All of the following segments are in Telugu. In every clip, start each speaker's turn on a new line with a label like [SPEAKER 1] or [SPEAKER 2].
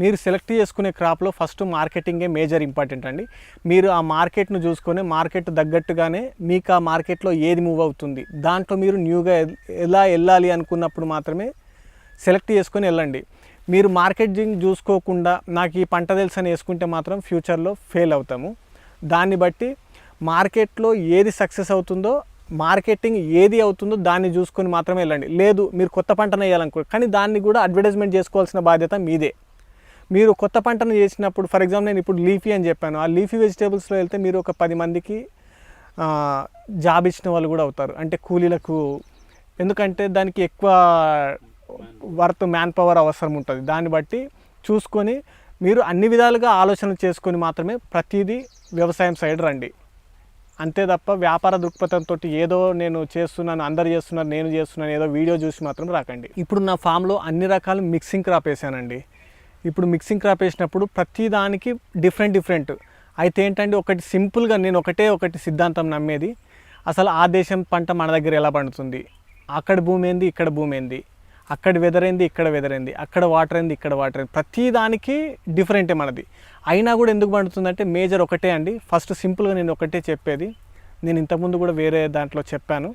[SPEAKER 1] మీరు సెలెక్ట్ చేసుకునే క్రాప్లో ఫస్ట్ మార్కెటింగే మేజర్ ఇంపార్టెంట్ అండి. మీరు ఆ మార్కెట్ను చూసుకొని మార్కెట్ తగ్గట్టుగానే మీకు ఆ మార్కెట్లో ఏది మూవ్ అవుతుంది దాంట్లో మీరు న్యూగా ఎలా వెళ్ళాలి అనుకున్నప్పుడు మాత్రమే సెలెక్ట్ చేసుకొని వెళ్ళండి. మీరు మార్కెటింగ్ చూసుకోకుండా నాకు ఈ పంట తెలుసు అని వేసుకుంటే మాత్రం ఫ్యూచర్లో ఫెయిల్ అవుతాము. దాన్ని బట్టి మార్కెట్లో ఏది సక్సెస్ అవుతుందో మార్కెటింగ్ ఏది అవుతుందో దాన్ని చూసుకొని మాత్రమే వెళ్ళండి. లేదు మీరు కొత్త పంటను వేయాలనుకో కానీ దాన్ని కూడా అడ్వర్టైజ్మెంట్ చేసుకోవాల్సిన బాధ్యత మీదే. మీరు కొత్త పంటను చేసినప్పుడు ఫర్ ఎగ్జాంపుల్ నేను ఇప్పుడు లీఫీ అని చెప్పాను. ఆ లీఫీ వెజిటేబుల్స్లో వెళ్తే మీరు ఒక పది మందికి జాబ్ ఇచ్చిన వాళ్ళు కూడా అవుతారు. అంటే కూలీలకు ఎందుకంటే దానికి ఎక్కువ వర్త్ మ్యాన్ పవర్ అవసరం ఉంటుంది. దాన్ని బట్టి చూసుకొని మీరు అన్ని విధాలుగా ఆలోచన చేసుకొని మాత్రమే ప్రతిదీ వ్యవసాయం సైడ్ రండి. అంతే తప్ప వ్యాపార దృక్పథంతో ఏదో నేను చేస్తున్నాను అందరు చేస్తున్నారు నేను చేస్తున్నాను ఏదో వీడియో చూసి మాత్రం రాకండి. ఇప్పుడు నా ఫామ్లో అన్ని రకాల మిక్సింగ్ క్రాప్ వేసానండి. ఇప్పుడు మిక్సింగ్ క్రాప్ వేసినప్పుడు ప్రతిదానికి డిఫరెంట్ డిఫరెంట్. అయితే ఏంటంటే ఒకటి సింపుల్గా నేను ఒకటే ఒకటి సిద్ధాంతం నమ్మేది. అసలు ఆ దేశం పంట మన దగ్గర ఎలా పండుతుంది? అక్కడ భూమి ఏంది ఇక్కడ భూమి ఏంది? అక్కడ వెదర్ ఏంది ఇక్కడ వెదర్ అక్కడ వాటర్ ఏంది ఇక్కడ వాటర్ అయింది ప్రతి దానికి డిఫరెంటే మనది. అయినా కూడా ఎందుకు పండుతుందంటే మేజర్ ఒకటే అండి. ఫస్ట్ సింపుల్గా నేను ఒకటే చెప్పేది. నేను ఇంతకుముందు కూడా వేరే దాంట్లో చెప్పాను.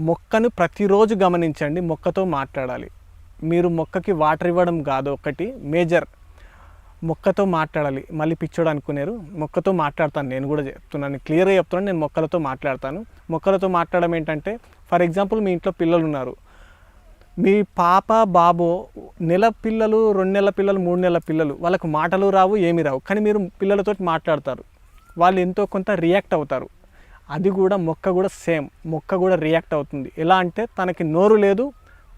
[SPEAKER 1] మొక్కను ప్రతిరోజు గమనించండి మొక్కతో మాట్లాడాలి. మీరు మొక్కకి వాటర్ ఇవ్వడం కాదు ఒకటి మేజర్ మొక్కతో మాట్లాడాలి. మళ్ళీ పిచ్చోడు అనుకునేరు మొక్కతో మాట్లాడతాను నేను కూడా చెప్తున్నాను క్లియర్గా చెప్తున్నాను నేను మొక్కలతో మాట్లాడతాను. మొక్కలతో మాట్లాడడం ఏంటంటే ఫర్ ఎగ్జాంపుల్ మీ ఇంట్లో పిల్లలు ఉన్నారు. మీ పాప బాబు నెల పిల్లలు రెండు నెలల పిల్లలు మూడు నెలల పిల్లలు వాళ్ళకు మాటలు రావు ఏమీ రావు. కానీ మీరు పిల్లలతో మాట్లాడతారు. వాళ్ళు ఎంతో కొంత రియాక్ట్ అవుతారు. అది కూడా మొక్క కూడా సేమ్ మొక్క కూడా రియాక్ట్ అవుతుంది. ఎలా అంటే తనకి నోరు లేదు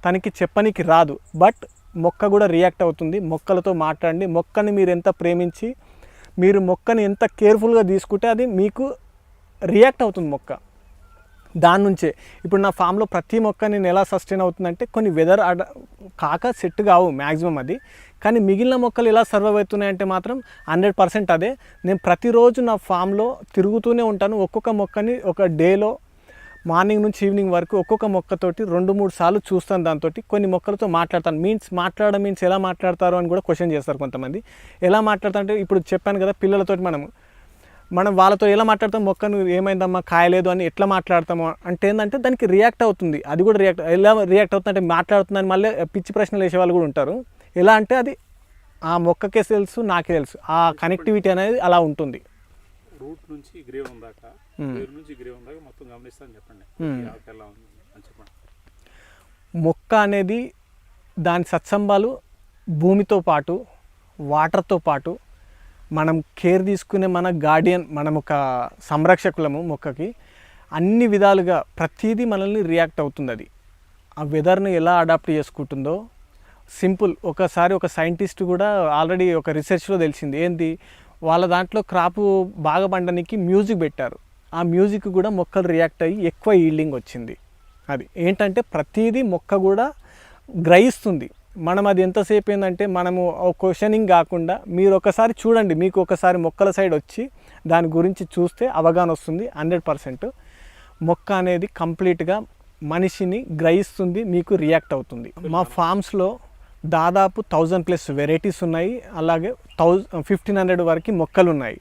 [SPEAKER 1] తనకి చెప్పనికి రాదు. బట్ మొక్క కూడా రియాక్ట్ అవుతుంది. మొక్కలతో మాట్లాడండి. మొక్కని మీరు ఎంత ప్రేమించి మీరు మొక్కని ఎంత కేర్ఫుల్గా తీసుకుంటే అది మీకు రియాక్ట్ అవుతుంది మొక్క. దాని నుంచే. ఇప్పుడు నా ఫామ్లో ప్రతి మొక్క నేను ఎలా సస్టైన్ అవుతుందంటే కొన్ని వెదర్ అడ కాక సెట్ కావు మ్యాక్సిమం అది. కానీ మిగిలిన మొక్కలు ఎలా సర్వైవ్ అవుతున్నాయంటే మాత్రం హండ్రెడ్ పర్సెంట్ అదే. నేను ప్రతిరోజు నా ఫామ్లో తిరుగుతూనే ఉంటాను. ఒక్కొక్క మొక్కని ఒక డేలో మార్నింగ్ నుంచి ఈవినింగ్ వరకు ఒక్కొక్క మొక్కతోటి రెండు మూడు సార్లు చూస్తాను దాంతో కొన్ని మొక్కలతో మాట్లాడతాను. మీన్స్ మాట్లాడడం మీన్స్ ఎలా మాట్లాడతారు అని కూడా క్వశ్చన్ చేస్తారు కొంతమంది. ఎలా మాట్లాడతారంటే ఇప్పుడు చెప్పాను కదా పిల్లలతోటి మనం. మనం వాళ్ళతో ఎలా మాట్లాడతాం? మొక్కను ఏమైందమ్మా? కాయలేదు అని ఎట్లా మాట్లాడతామో? అంటే ఏంటంటే దానికి రియాక్ట్ అవుతుంది. అది కూడా రియాక్ట్ ఎలా రియాక్ట్ అవుతుంది అంటే మాట్లాడుతుందని మళ్ళీ పిచ్చి ప్రశ్నలు వేసే వాళ్ళు కూడా ఉంటారు. ఎలా అంటే అది ఆ మొక్కకే తెలుసు నాకే తెలుసు. ఆ కనెక్టివిటీ అనేది అలా ఉంటుంది.
[SPEAKER 2] రూట్ నుంచి గ్రేవ్ దాకా
[SPEAKER 1] మ్మ్.
[SPEAKER 2] వేరు నుంచి గ్రేవ్ దాకా మొత్తం గమనిస్తాను చెప్పండి.
[SPEAKER 1] మ్మ్.
[SPEAKER 2] ఈ ఆకు ఎలా ఉంది అని చెప్పండి.
[SPEAKER 1] మొక్క అనేది దాని సత్సంబాలు భూమితో పాటు వాటర్తో పాటు మనం కేర్ తీసుకునే మన గార్డియన్ మనం ఒక సంరక్షకులము మొక్కకి అన్ని విధాలుగా ప్రతిదీ మనల్ని రియాక్ట్ అవుతుంది అది. ఆ వెదర్ని ఎలా అడాప్ట్ చేసుకుంటుందో సింపుల్ ఒకసారి ఒక సైంటిస్ట్ కూడా ఆల్రెడీ ఒక రీసెర్చ్లో తెలిసింది. ఏంటి వాళ్ళ దాంట్లో క్రాపు బాగా పండడానికి మ్యూజిక్ పెట్టారు. ఆ మ్యూజిక్ కూడా మొక్కలు రియాక్ట్ అయ్యి ఎక్కువ ఈల్డింగ్ వచ్చింది. అది ఏంటంటే ప్రతిదీ మొక్క కూడా గ్రహిస్తుంది. మనం అది ఎంతసేపు ఏంటంటే మనము క్వశ్చనింగ్ కాకుండా మీరు ఒకసారి చూడండి మీకు ఒకసారి మొక్కల సైడ్ వచ్చి దాని గురించి చూస్తే అవగాహన వస్తుంది హండ్రెడ్ పర్సెంట్. మొక్క అనేది కంప్లీట్గా మనిషిని గ్రహిస్తుంది మీకు రియాక్ట్ అవుతుంది. మా ఫామ్స్లో దాదాపు థౌజండ్ ప్లస్ వెరైటీస్ ఉన్నాయి. అలాగే థౌజ ఫిఫ్టీన్ హండ్రెడ్ వరకు మొక్కలు ఉన్నాయి.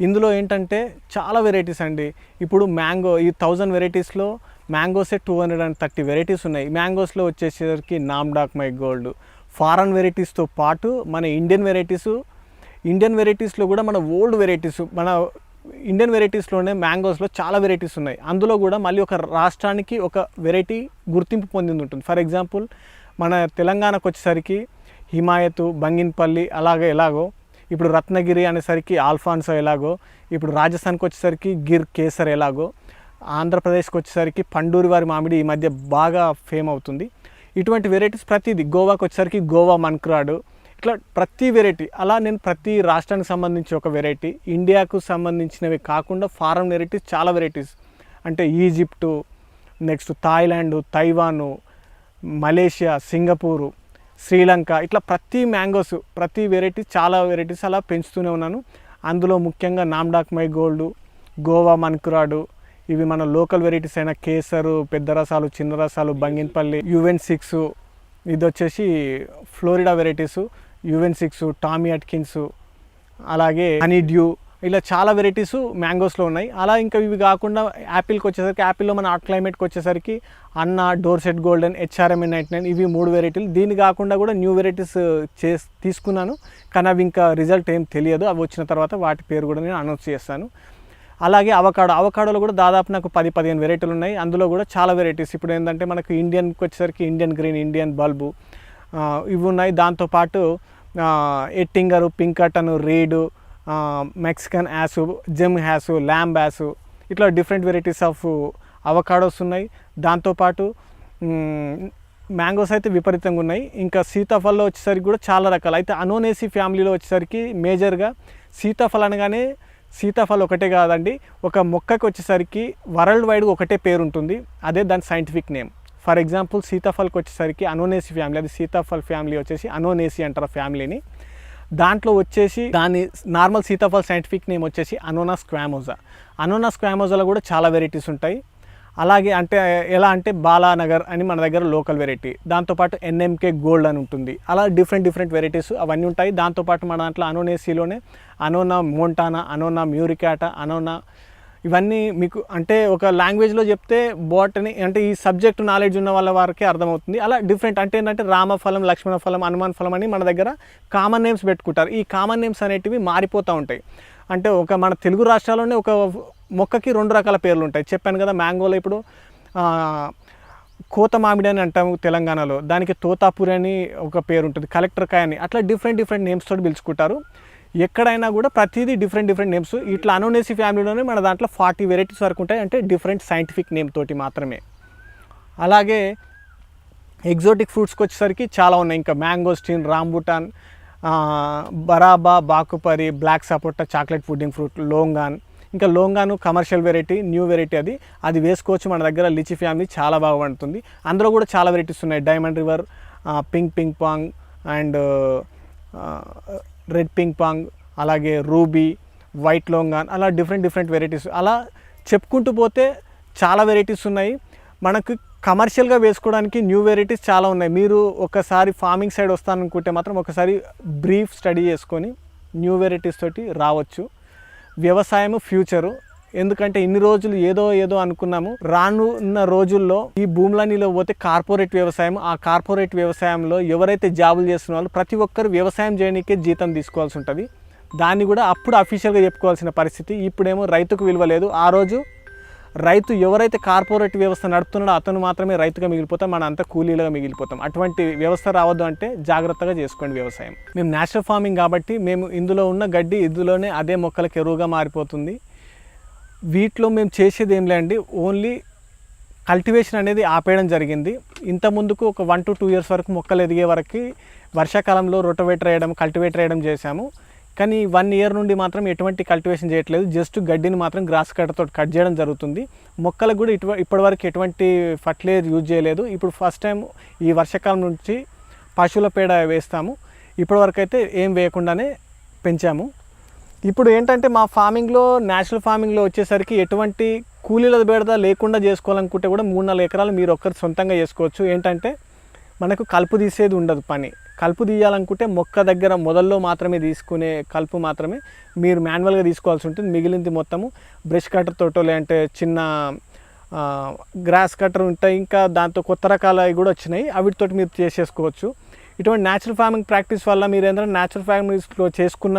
[SPEAKER 1] ఇందులో ఏంటంటే చాలా వెరైటీస్ అండి. ఇప్పుడు మ్యాంగో ఈ థౌజండ్ వెరైటీస్లో mangoes two hundred and thirty varieties ఉన్నాయి. మ్యాంగోస్లో వచ్చేసరికి Nam Doc Mai gold. Foreign వెరైటీస్తో పాటు మన ఇండియన్ వెరైటీస్ ఇండియన్ వెరైటీస్లో కూడా మన ఓల్డ్ వెరైటీస్ మన ఇండియన్ వెరైటీస్లోనే మ్యాంగోస్లో చాలా వెరైటీస్ ఉన్నాయి. అందులో కూడా మళ్ళీ ఒక రాష్ట్రానికి ఒక వెరైటీ గుర్తింపు పొందింది ఉంటుంది. ఫర్ ఎగ్జాంపుల్ మన తెలంగాణకు వచ్చేసరికి హిమాయత్ బంగిన్పల్లి అలాగే ఎలాగో ఇప్పుడు రత్నగిరి అనేసరికి ఆల్ఫాన్సో ఎలాగో ఇప్పుడు రాజస్థాన్కి వచ్చేసరికి గిర్ కేసర్ ఎలాగో ఆంధ్రప్రదేశ్కి వచ్చేసరికి పండూరి వారి మామిడి ఈ మధ్య బాగా ఫేమ్ అవుతుంది. ఇటువంటి వెరైటీస్ ప్రతిదీ గోవాకి వచ్చేసరికి గోవా మన్క్రాడు. ఇట్లా ప్రతి వెరైటీ అలా నేను ప్రతి రాష్ట్రానికి సంబంధించి ఒక వెరైటీ ఇండియాకు సంబంధించినవి కాకుండా ఫారెన్ వెరైటీస్ చాలా వెరైటీస్. అంటే Egypt next Thailand Taiwan Malaysia Singapore Sri Lanka ఇట్లా ప్రతి మ్యాంగోస్ ప్రతి వెరైటీ చాలా వెరైటీస్ అలా పెంచుతూనే ఉన్నాను. అందులో ముఖ్యంగా Nam Dok Mai gold Goa Mankurad ఇవి మన లోకల్ వెరైటీస్ అయిన కేసరు పెద్ద రసాలు చిన్న రసాలు బంగిన్పల్లి యువెన్ సిక్స్ ఇది వచ్చేసి ఫ్లోరిడా వెరైటీస్ యువెన్ సిక్స్ టామీ అట్కిన్స్ అలాగే హనీ డ్యూ ఇలా చాలా వెరైటీస్ మ్యాంగోస్లో ఉన్నాయి. అలా ఇంకా ఇవి కాకుండా యాపిల్కి వచ్చేసరికి యాపిల్లో మన హాట్ క్లైమేట్కి వచ్చేసరికి అన్న Dorsett golden H R M N night nine ఇవి మూడు వెరైటీలు దీని కాకుండా కూడా న్యూ వెరైటీస్ చే తీసుకున్నాను. కానీ అవి ఇంకా రిజల్ట్ ఏం తెలియదు. అవి వచ్చిన తర్వాత వాటి పేరు కూడా నేను అనౌన్స్ చేస్తాను. అలాగే అవకాడో అవకాడోలో కూడా దాదాపు నాకు పది పదిహేను వెరైటీలు ఉన్నాయి. అందులో కూడా చాలా వెరైటీస్ ఇప్పుడు ఏంటంటే మనకు ఇండియన్కి వచ్చేసరికి ఇండియన్ గ్రీన్ ఇండియన్ బల్బు ఇవి ఉన్నాయి. దాంతోపాటు Ettinger uh, Pinkerton Reed Mexican Hass Gem Hass Lamb Hass ఇట్లా డిఫరెంట్ వెరైటీస్ ఆఫ్ అవకాడోస్ ఉన్నాయి. దాంతోపాటు మ్యాంగోస్ అయితే విపరీతంగా ఉన్నాయి. ఇంకా సీతాఫల్లో వచ్చేసరికి కూడా చాలా రకాలు. అయితే అనోనేసి ఫ్యామిలీలో వచ్చేసరికి మేజర్గా సీతాఫల్ అనగానే సీతాఫల్ ఒకటే కాదండి. ఒక మొక్కకి వచ్చేసరికి వరల్డ్ వైడ్ ఒకటే పేరు ఉంటుంది. అదే దాని సైంటిఫిక్ నేమ్ ఫర్ ఎగ్జాంపుల్ సీతాఫల్కి వచ్చేసరికి అనోనేసి ఫ్యామిలీ అది సీతాఫల్ ఫ్యామిలీ వచ్చేసి అనోనేసి అంటారు ఫ్యామిలీని దాంట్లో వచ్చేసి దాని నార్మల్ సీతాఫల్ సైంటిఫిక్ నేమ్ వచ్చేసి అనోనా స్క్వామోజా అనోనా స్క్వామోజాలో కూడా చాలా వెరైటీస్ ఉంటాయి. అలాగే అంటే ఎలా అంటే బాలానగర్ అని మన దగ్గర లోకల్ వెరైటీ. దాంతోపాటు ఎన్ఎంకే గోల్డ్ అని ఉంటుంది. అలా డిఫరెంట్ డిఫరెంట్ వెరైటీస్ అవన్నీ ఉంటాయి. దాంతోపాటు మన దాంట్లో అనోనేసీలోనే అనోనా మోంటానా అనోనా మ్యూరికాటా అనోనా ఇవన్నీ మీకు అంటే ఒక లాంగ్వేజ్లో చెప్తే బోటని అంటే ఈ సబ్జెక్ట్ నాలెడ్జ్ ఉన్న వాళ్ళ వారికి అర్థమవుతుంది. అలా డిఫరెంట్ అంటే ఏంటంటే రామఫలం లక్ష్మణ ఫలం హనుమాన్ ఫలం అని మన దగ్గర కామన్ నేమ్స్ పెట్టుకుంటారు. ఈ కామన్ నేమ్స్ అనేటివి మారిపోతూ ఉంటాయి. అంటే ఒక మన తెలుగు రాష్ట్రాల్లోనే ఒక మొక్కకి రెండు రకాల పేర్లు ఉంటాయి. చెప్పాను కదా మ్యాంగోలో ఇప్పుడు కోత మామిడి అని అంటాము తెలంగాణలో. దానికి తోతాపూరి అని ఒక పేరు ఉంటుంది. కలెక్టర్ కాయ అని అట్లా డిఫరెంట్ డిఫరెంట్ నేమ్స్ తోటి పిలుచుకుంటారు. ఎక్కడైనా కూడా ప్రతిదీ డిఫరెంట్ డిఫరెంట్ నేమ్స్ ఇట్లా అనోనేసి ఫ్యామిలీలోనే మన దాంట్లో ఫార్టీ వెరైటీస్ వరకు ఉంటాయి. అంటే డిఫరెంట్ సైంటిఫిక్ నేమ్ తోటి మాత్రమే. అలాగే ఎగ్జోటిక్ ఫ్రూట్స్కి వచ్చేసరికి చాలా ఉన్నాయి. ఇంకా mangosteen rambutan బరాబా bacupari black sapota chocolate pudding fruit longan ఇంకా longan commercial variety new variety అది. అది వేసుకోవచ్చు మన దగ్గర. లిచి ఫ్యామిలీ చాలా బాగా పండుతుంది అందులో కూడా చాలా వెరైటీస్ ఉన్నాయి. Diamond river pink pink pong and red pink pong అలాగే రూబీ వైట్ లోంగాన్ అలా డిఫరెంట్ డిఫరెంట్ వెరైటీస్. అలా చెప్పుకుంటూ పోతే చాలా వెరైటీస్ ఉన్నాయి. మనకు కమర్షియల్గా వేసుకోవడానికి న్యూ వెరైటీస్ చాలా ఉన్నాయి. మీరు ఒకసారి ఫార్మింగ్ సైడ్ వస్తాననుకుంటే మాత్రం ఒకసారి బ్రీఫ్ స్టడీ చేసుకొని న్యూ వెరైటీస్ తోటి రావచ్చు. వ్యవసాయం ఫ్యూచరు. ఎందుకంటే ఇన్ని రోజులు ఏదో ఏదో అనుకున్నాము. రానున్న రోజుల్లో ఈ భూములనిలో పోతే కార్పొరేట్ వ్యవసాయం ఆ కార్పొరేట్ వ్యవసాయంలో ఎవరైతే జాబులు చేస్తున్న వాళ్ళు ప్రతి ఒక్కరు వ్యవసాయం చేయడానికే జీతం తీసుకోవాల్సి ఉంటుంది. దాన్ని కూడా అప్పుడు అఫీషియల్గా చెప్పుకోవాల్సిన పరిస్థితి. ఇప్పుడేమో రైతుకు విలువ లేదు. ఆ రోజు రైతు ఎవరైతే కార్పొరేట్ వ్యవస్థ నడుపుతున్నాడో అతను మాత్రమే రైతుగా మిగిలిపోతాం. మన అంతా కూలీలుగా మిగిలిపోతాం. అటువంటి వ్యవస్థ రావద్దు అంటే జాగ్రత్తగా చేసుకోండి వ్యవసాయం. మేము నేచురల్ ఫార్మింగ్ కాబట్టి మేము ఇందులో ఉన్న గడ్డి ఇందులోనే అదే మొక్కలకు ఎరువుగా మారిపోతుంది. వీటిలో మేము చేసేది ఏం లేండి ఓన్లీ కల్టివేషన్ అనేది ఆపేయడం జరిగింది. ఇంత ముందుకు ఒక వన్ టు టూ ఇయర్స్ వరకు మొక్కలు ఎదిగే వరకు వర్షాకాలంలో రొటవేటర్ వేయడం కల్టివేటర్ వేయడం చేశాము. కానీ వన్ ఇయర్ నుండి మాత్రం ఎటువంటి కల్టివేషన్ చేయట్లేదు. జస్ట్ గడ్డిని మాత్రం గ్రాస్ కట్టతో కట్ చేయడం జరుగుతుంది. మొక్కలకు కూడా ఇటు ఇప్పటివరకు ఎటువంటి ఫర్టిలైజర్ యూజ్ చేయలేదు. ఇప్పుడు ఫస్ట్ టైం ఈ వర్షాకాలం నుంచి పశువుల పేడ వేస్తాము. ఇప్పటివరకు అయితే ఏం వేయకుండానే పెంచాము. ఇప్పుడు ఏంటంటే మా ఫార్మింగ్లో నేచురల్ ఫార్మింగ్లో వచ్చేసరికి ఎటువంటి కూలీల బేడద లేకుండా చేసుకోవాలనుకుంటే కూడా మూడు నాలుగు ఎకరాలు మీరు ఒక్కరు సొంతంగా చేసుకోవచ్చు. ఏంటంటే మనకు కలుపు తీసేది ఉండదు పని. కలుపు తీయాలనుకుంటే మొక్క దగ్గర మొదల్లో మాత్రమే తీసుకునే కలుపు మాత్రమే మీరు మాన్యువల్గా తీసుకోవాల్సి ఉంటుంది. మిగిలింది మొత్తము బ్రష్ కట్టర్ తోటో లేదంటే చిన్న గ్రాస్ కట్టర్ ఉంటాయి. ఇంకా దాంతో కొత్త రకాలవి కూడా వచ్చినాయి. వాటితోటి మీరు చేసేసుకోవచ్చు. ఇటువంటి న్యాచురల్ ఫార్మింగ్ ప్రాక్టీస్ వల్ల మీరు ఏంటంటే న్యాచురల్ ఫార్మింగ్స్లో చేసుకున్న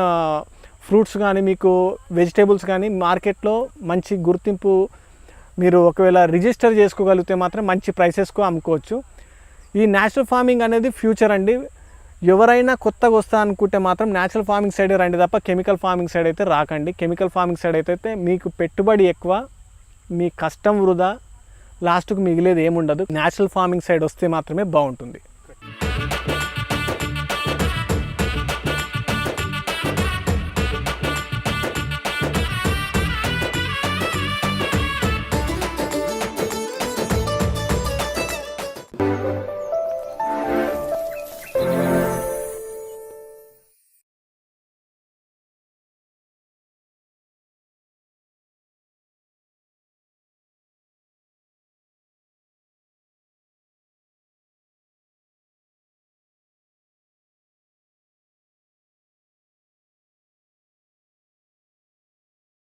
[SPEAKER 1] ఫ్రూట్స్ కానీ మీకు వెజిటేబుల్స్ కానీ మార్కెట్లో మంచి గుర్తింపు మీరు ఒకవేళ రిజిస్టర్ చేసుకోగలిగితే మాత్రం మంచి ప్రైసెస్కు అమ్ముకోవచ్చు. ఈ న్యాచురల్ ఫార్మింగ్ అనేది ఫ్యూచర్ అండి. ఎవరైనా కొత్తగా వస్తా అనుకుంటే మాత్రం న్యాచురల్ ఫార్మింగ్ సైడ్ రండి తప్ప కెమికల్ ఫార్మింగ్ సైడ్ అయితే రాకండి. కెమికల్ ఫార్మింగ్ సైడ్ అయితే మీకు పెట్టుబడి ఎక్కువ మీ కష్టం వృధా లాస్ట్కు మిగిలేదు ఏముండదు. న్యాచురల్ ఫార్మింగ్ సైడ్ వస్తే మాత్రమే బాగుంటుంది.